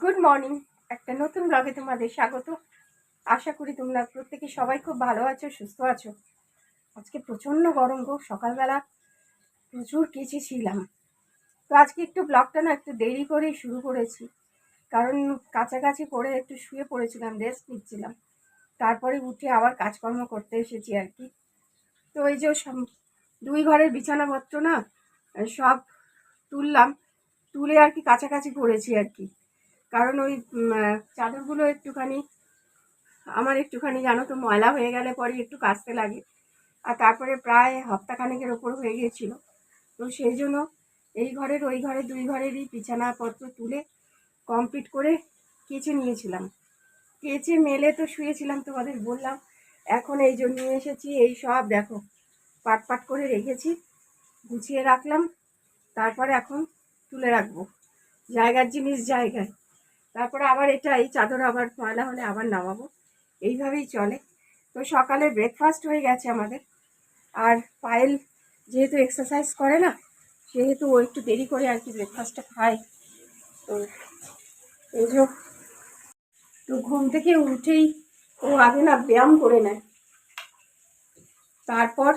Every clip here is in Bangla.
গুড মর্নিং একটা নতুন ব্লগে তোমাদের স্বাগত। আশা করি তোমরা প্রত্যেকে সবাই খুব ভালো আছো, সুস্থ আছো। আজকে প্রচণ্ড গরম গো, সকালবেলা প্রচুর কেচেছিলাম তো আজকে একটু ব্লগটা না একটু দেরি করেই শুরু করেছি। কারণ কাছাকাছি করে একটু শুয়ে পড়েছিলাম রেস্ট নিচ্ছিলাম। তারপরে উঠে আবার কাজকর্ম করতে এসেছি আর কি। তো এই যে দুই ঘরের বিছানাপত্র না, সব তুললাম। তুলে আর কি কাছাকাছি করেছি আর কি। কারণ ওই চাদরগুলো একটুখানি, আমার একটুখানি জানো তো, ময়লা হয়ে গেলে পরে একটু কাচতে লাগে। আর তারপরে প্রায় হপ্তাখানেকের ওপর হয়ে গিয়েছিল। তো সেই জন্য এই ঘরের, ওই ঘরের দুই ঘরেরই বিছানাপত্র তুলে কমপ্লিট করে কেচে নিয়েছিলাম। কেচে মেলে তো শুয়েছিলাম তোমাদের বললাম, এখন এই জন্য নিয়ে এসেছি, এই সব দেখো, পাট পাট করে রেখেছি, গুছিয়ে রাখলাম, তারপরে এখন তুলে রাখব। জায়গার জিনিস জায়গায়। তারপরে আবার এটা, এই চাদর আবার ময়লা হলে আবার নামাবো। এইভাবেই চলে। তো সকালে ব্রেকফাস্ট হয়ে গেছে আমাদের। আর পায়েল যেহেতু এক্সারসাইজ করে না, সেহেতু ও একটু দেরি করে আর কি ব্রেকফাস্টটা খায়। তো এই যে তো ঘুম থেকে উঠেই ও আগে না ব্যায়াম করে নেয়। তারপর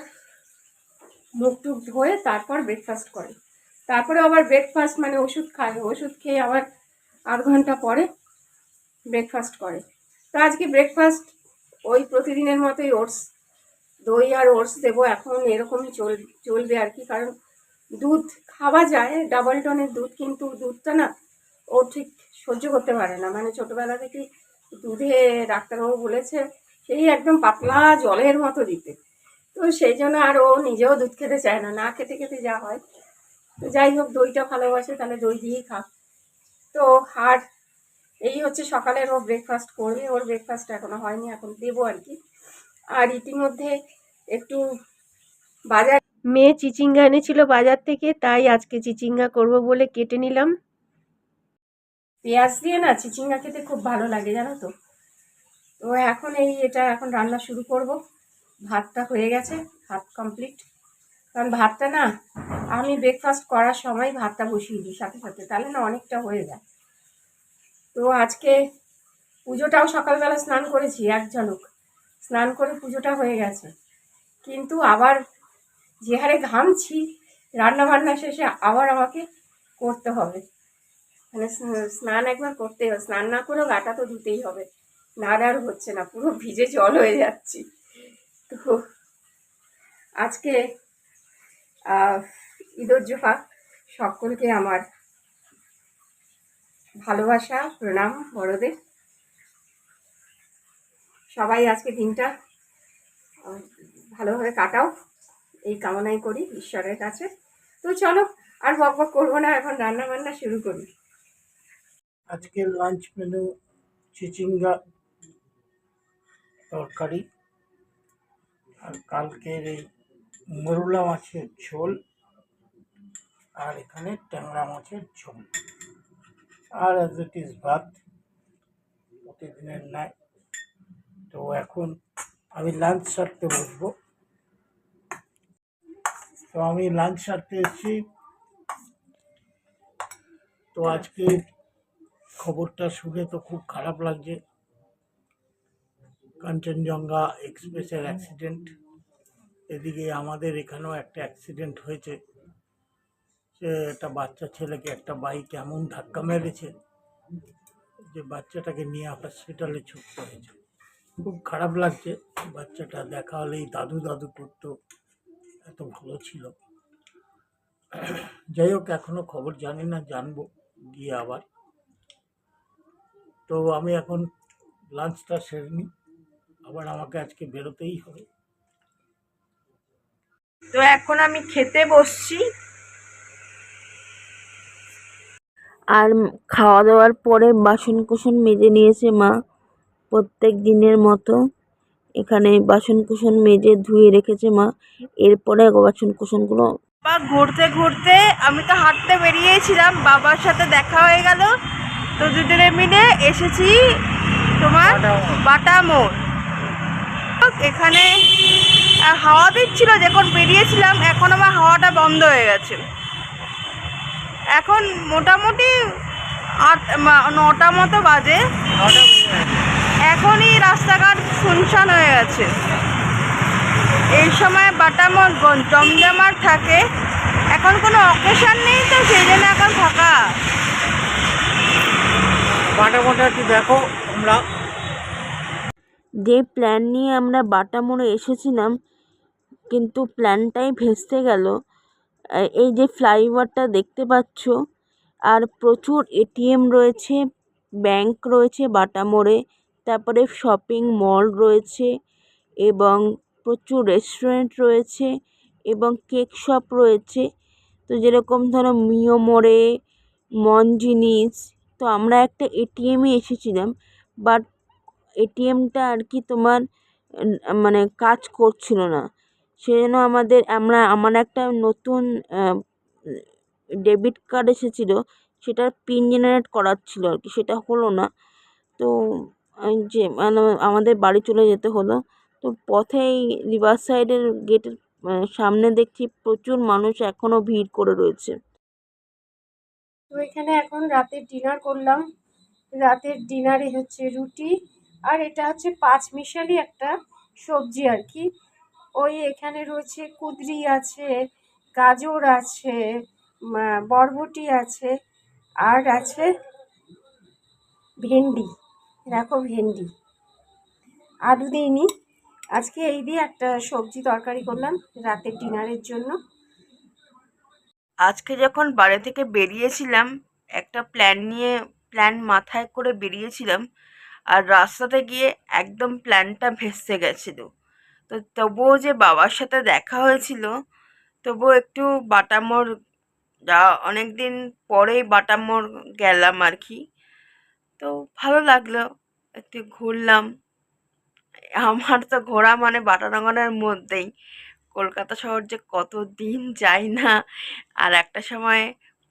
মুখ টুক ধোয়ে তারপর ব্রেকফাস্ট করে। তারপরে আবার ব্রেকফাস্ট মানে ওষুধ খায়। ওষুধ খেয়ে আবার আধ ঘণ্টা পরে ব্রেকফাস্ট করে। তো আজকে ব্রেকফাস্ট ওই প্রতিদিনের মতোই ওটস। দই আর ওটস দেবো, এখন এরকমই চল, চলবে আর কি, কারণ দুধ খাওয়া যায় ডাবল টনের দুধ, কিন্তু দুধটা না ও ঠিক সহ্য করতে পারে না। মানে ছোটোবেলা থেকে দুধে ডাক্তারবাবু বলেছে, সেই একদম পাতলা জলের মতো দিতে। তো সেই জন্য আর ও নিজেও দুধ খেতে চায় না না খেতে খেতে যা হয়। তো যাই হোক, দইটা ভালোবাসে, তাহলে দই দিয়েই খা তো আর এই হচ্ছে সকালের ও ব্রেকফাস্ট করবে, ওর ব্রেকফাস্ট এখনও হয়নি, এখন দেবো আর কি। আর ইতিমধ্যে একটু বাজার মেয়ে চিচিঙ্গা এনেছিল বাজার থেকে, তাই আজকে চিচিঙ্গা করব বলে কেটে নিলাম। পেঁয়াজ দিয়ে না চিচিঙ্গা খেতে খুব ভালো লাগে, জানো তো? তো এখন এই এটা এখন রান্না শুরু করব। ভাতটা হয়ে গেছে, ভাত কমপ্লিট কারণ ভাতটা না, আমি ব্রেকফাস্ট করার সময় ভাতটা বসিয়ে দিই সাথে সাথে, তাহলে না অনেকটা হয়ে যায়। তো আজকে পুজোটাও সকালবেলা স্নান করেছি, এক ঝলক। স্নান করে পুজোটা হয়ে গেছে। কিন্তু আবার যে হারে ঘামছি রান্না বান্না শেষে আবার আমাকে করতে হবে। মানে স্নান একবার করতেই হবে, স্নান না করেও গাটা তো ধুতেই হবে। না আর হচ্ছে না, পুরো ভিজে জল হয়ে যাচ্ছি। তো আজকে আহ, ঈদুজ্জোহা সকলকে আমার ভালোবাসা প্রণাম বড়দের। সবাই আজকে দিনটা ভালোভাবে কাটাও এই কামনাই করি ঈশ্বরের কাছে। তো চলো আর বক বক করব না এখন রান্না বান্না শুরু করি। আজকে লাঞ্চ মেনু চিচিঙ্গা তরকারি আর কালকের এই মরুলা মাছের ঝোল আর এখানে ট্যাংরা মাছের ঝোল। আর অ্যাজ ইট ইজ ভাত, প্রতিদিনের ন্যায়। তো এখন আমি লাঞ্চ সারতে বসবো। তো আমি লাঞ্চ সারতে এসেছি। তো আজকে খবরটা শুনে তো খুব খারাপ লাগছে। কাঞ্চনজঙ্ঘা এক্সপ্রেসের অ্যাক্সিডেন্ট এদিকে আমাদের এখানেও একটা অ্যাক্সিডেন্ট হয়েছে। সে একটা বাচ্চা ছেলেকে একটা বাইক এমন ধাক্কা মেরেছে যে বাচ্চাটাকে নিয়ে হসপিটালে ছুটতে হয়েছে। খুব খারাপ লাগছে, বাচ্চাটা দেখা হলেই দাদু দাদু করতো, এত ভালো ছিল। যাই হোক এখনও খবর জানি না, জানব গিয়ে আবার। তো আমি এখন লাঞ্চটা সেরে নিই, আবার আমাকে আজকে বেরোতেই হবে। তো এখন আমি খেতে বসছি। আর খাওয়া দাওয়ার পরে বাসন কুসন মেজে নিয়েছে মা প্রত্যেক দিনের মতো। এখানে বাসন কুসন মেজে ধুয়ে রেখেছে মা এরপরে বাসন কুসনগুলো বা ঘুরতে ঘুরতে আমি তো হাঁটতে বেরিয়েছিলাম বাবার সাথে দেখা হয়ে গেল। তো দুজনে মিলে এসেছি তোমার বাটা মোড় এখানে হাওয়া দিচ্ছিল যখন বেরিয়েছিলাম এখন আবার হাওয়াটা বন্ধ হয়ে গেছে। এখন মোটামুটি আট মা- নটা মতো বাজে। এখনই রাস্তাঘাট শুনশান হয়ে গেছে। এই সময় বাটামোর গ- জমজমাট থাকে। এখন কোনো অকেশন নেই তো সেই জন্য এখন ফাঁকা। বাটা মোটা একটু দেখো তোমরা। যে প্ল্যান নিয়ে আমরা বাটা মোড়ে এসেছিলাম কিন্তু প্ল্যানটাই ভেস্তে গেল। এই যে ফ্লাইওভারটা দেখতে পাচ্ছ, আর প্রচুর এটিএম রয়েছে, ব্যাংক রয়েছে বাটা মোড়ে, তারপরে শপিং মল রয়েছে এবং প্রচুর রেস্টুরেন্ট রয়েছে এবং কেক শপ রয়েছে। তো যেরকম ধরো মিও মোড়ে মন জিনিস তো আমরা একটা এটিএমে এসেছিলাম, বাট এটিএমটা আর কি তোমার মানে কাজ করছিল না। সেজন্য আমাদের, আমরা, আমার একটা নতুন ডেবিট কার্ড এসেছিল সেটার পিন জেনারেট করার ছিল আর কি, সেটা হলো না। তো যে মানে আমাদের বাড়ি চলে যেতে হলো। তো পথেই রিভার সাইডের গেটের সামনে দেখছি প্রচুর মানুষ এখনও ভিড় করে রয়েছে। তো এখানে এখন রাতের ডিনার করলাম। রাতের ডিনারে হচ্ছে রুটি, আর এটা হচ্ছে পাঁচ মিশালি একটা সবজি আর কি। ওই এখানে রয়েছে কুদরি আছে, গাজর আছে বরবটি আছে, আর আছে ভেন্ডি। দেখো ভেন্ডি। আলু দিইনি আজকে এই দিয়ে একটা সবজি তরকারি করলাম রাতের ডিনারের জন্য। আজকে যখন বাড়ি থেকে বেরিয়েছিলাম, একটা প্ল্যান নিয়ে প্ল্যান মাথায় করে বেরিয়েছিলাম, আর রাস্তাতে গিয়ে একদম প্ল্যানটা ভেসে গেছিল। তো তবুও যে বাবার সাথে দেখা হয়েছিল, তবুও একটু বাটামোড় যা অনেক দিন পরেই বাটামোড় গেলাম আর কি। তো ভালো লাগল, একটু ঘুরলাম। আমার তো ঘোরা মানে বাটানগরের মধ্যেই। কলকাতা শহর যে কত দিন যাই না, আর একটা সময়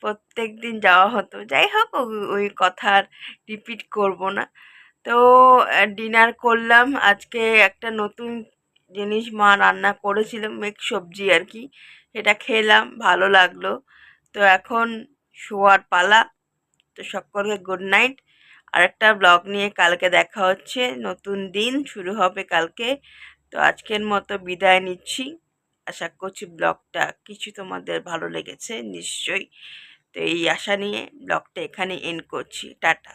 প্রত্যেক দিন যাওয়া হতো। যাই হোক ওই কথা রিপিট করব না। তো ডিনার করলাম। আজকে একটা নতুন জিনিস মা রান্না করেছিল মিক্স সবজি আর কি। সেটা খেলাম, ভালো লাগল। তো এখন শোয়ার পালা। তো সকলকে গুড নাইট আরেকটা ব্লগ নিয়ে কালকে দেখা হচ্ছে। নতুন দিন শুরু হবে কালকে। তো আজকের মতো বিদায় নিচ্ছি। আশা করছি ব্লগটা কিছু তোমাদের ভালো লেগেছে, নিশ্চয়ই। তো এই আশা নিয়ে ব্লগটা এখানে এন্ড করছি। টাটা।